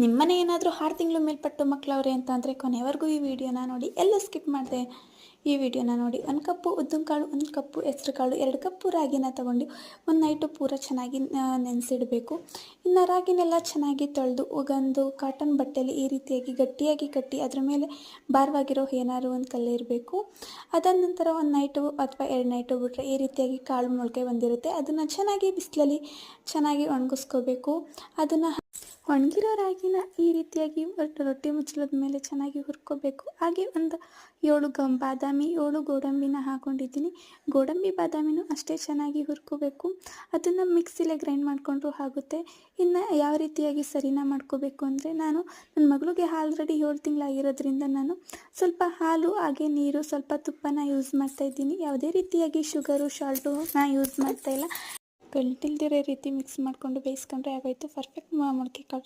ನಿಮ್ಮನೆ ಏನಾದರೂ ಆರು ತಿಂಗಳು ಮೇಲ್ಪಟ್ಟು ಮಕ್ಕಳವ್ರೆ ಅಂತ ಅಂದರೆ ಕೊನೆವರೆಗೂ ಈ ವಿಡಿಯೋನ ನೋಡಿ, ಎಲ್ಲ ಸ್ಕಿಪ್ ಮಾಡಿದೆ. ಈ ವಿಡಿಯೋನ ನೋಡಿ, ಒಂದು ಕಪ್ಪು ಉದ್ದಿನಕಾಳು ಒಂದು ಕಪ್ಪು ಹೆಸರು ಕಾಳು, ಎರಡು ಕಪ್ಪು ರಾಗಿನ ತೊಗೊಂಡು ಒಂದು ನೈಟು ಪೂರ ಚೆನ್ನಾಗಿ ನೆನೆಸಿಡಬೇಕು. ಇನ್ನು ರಾಗಿನೆಲ್ಲ ಚೆನ್ನಾಗಿ ತೊಳೆದು ಒಂದು ಕಾಟನ್ ಬಟ್ಟೆಯಲ್ಲಿ ಈ ರೀತಿಯಾಗಿ ಗಟ್ಟಿಯಾಗಿ ಕಟ್ಟಿ ಅದರ ಮೇಲೆ ಭಾರವಾಗಿರೋ ಏನಾದ್ರು ಒಂದು ಕಲ್ಲು ಇರಬೇಕು. ಅದಾದ ನಂತರ ಒಂದು ನೈಟು ಅಥವಾ ಎರಡು ನೈಟು ಬಿಟ್ಟರೆ ಈ ರೀತಿಯಾಗಿ ಕಾಳು ಮೊಳಕೆ ಬಂದಿರುತ್ತೆ. ಅದನ್ನು ಚೆನ್ನಾಗಿ ಬಿಸಿಲಲ್ಲಿ ಚೆನ್ನಾಗಿ ಒಣಗಿಸ್ಕೋಬೇಕು. ಅದನ್ನು ಒಣಗಿರೋ ರಾಗಿನ ಈ ರೀತಿಯಾಗಿ ರೊಟ್ಟಿ ಮುಚ್ಚಳದ ಮೇಲೆ ಚೆನ್ನಾಗಿ ಹುರ್ಕೋಬೇಕು. ಹಾಗೆ ಒಂದು ಏಳು ಗಂ, ಬಾದಾಮಿ ಏಳು ಗೋಡಂಬಿನ ಹಾಕೊಂಡಿದ್ದೀನಿ. ಗೋಡಂಬಿ, ಬಾದಾಮಿನೂ ಅಷ್ಟೇ ಚೆನ್ನಾಗಿ ಹುರ್ಕೋಬೇಕು. ಅದನ್ನು ಮಿಕ್ಸಿಲೆ ಗ್ರೈಂಡ್ ಮಾಡಿಕೊಂಡ್ರು ಆಗುತ್ತೆ. ಇನ್ನು ಯಾವ ರೀತಿಯಾಗಿ ಸರಿನ ಮಾಡ್ಕೋಬೇಕು ಅಂದರೆ ನಾನು ನನ್ನ ಮಗಳಿಗೆ ಆಲ್ರೆಡಿ ಏಳು ತಿಂಗಳಾಗಿರೋದ್ರಿಂದ ನಾನು ಸ್ವಲ್ಪ ಹಾಲು, ಹಾಗೆ ನೀರು, ಸ್ವಲ್ಪ ತುಪ್ಪನ ಯೂಸ್ ಮಾಡ್ತಾ ಇದ್ದೀನಿ. ಯಾವುದೇ ರೀತಿಯಾಗಿ ಶುಗರು ಶಾಲ್ಟು ನಾ ಯೂಸ್ ಮಾಡ್ತಾ ಇಲ್ಲ. ಗಂಟಿಲ್ದಿರೋ ರೀತಿ ಮಿಕ್ಸ್ ಮಾಡಿಕೊಂಡು ಬೇಯಿಸ್ಕೊಂಡ್ರೆ ಆಗೋಯ್ತು. ಪರ್ಫೆಕ್ಟ್ ಮೊಳಕೆ ಕಾಳು